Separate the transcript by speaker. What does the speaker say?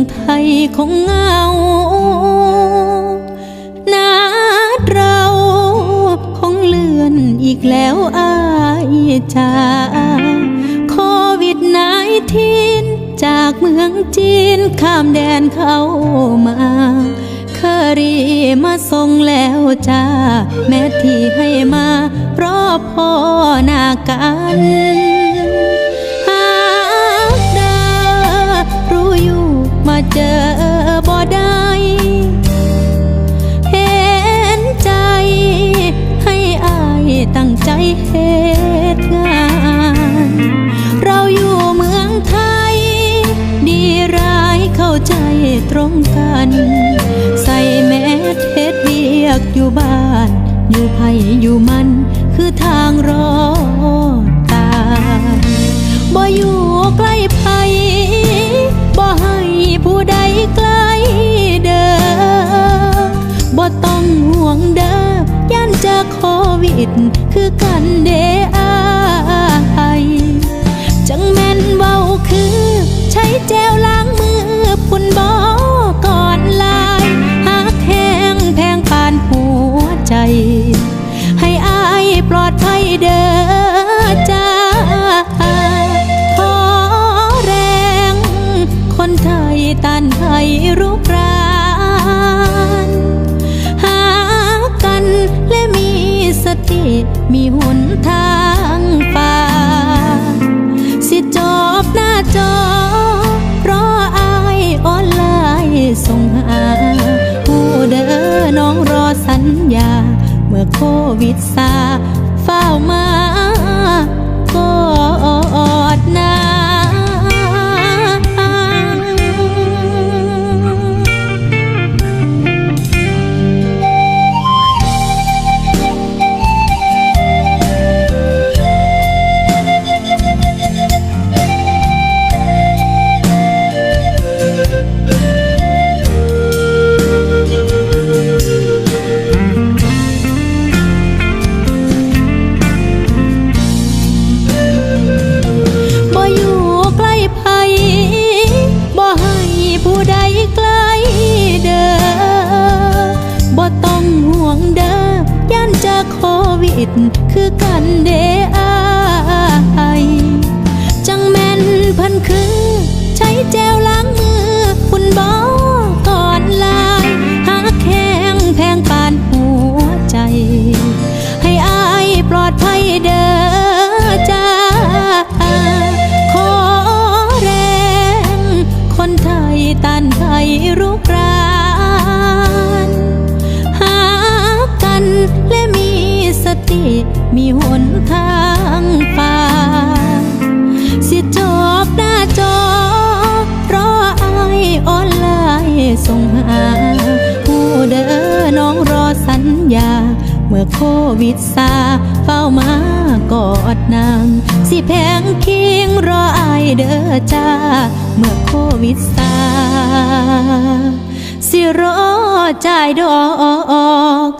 Speaker 1: องไทยคงเงานาเราคงเลื่อนอีกแล้วอายจ้าโควิดนายทีนจากเมืองจีนข้ามแดนเข้ามาเคอรีมาส่งแล้วจ้า แม้ที่ให้มาเพรอพ่อหน้ากัน ตรงกัน ใส่แมสเฮ็ดเบียกอยู่บ้าน อยู่ไผอยู่มัน คือทางรอดตายบ่อยู่ใกล้ไผบ่ให้ผู้ใดใกล้เด้อบ่ต้องห่วงเด้อย่านจอโควิด คือกันเด มีหนทางป่า สิจบหน้าจอ เพราะอายออนไลน์ส่งหา ผู้เด้อน้องรอสัญญา เมื่อโควิดซา มีหนทางฝ่าสิจบหน้าจอ เพราะอายออนไลน์ส่งหา ผู้เด้อน้องรอสัญญา เมื่อโควิดซาเฝ้ามากอดนาง สิแพงเคียงรออายเด้อจ้า เมื่อโควิดซาสิรอจ่ายดอก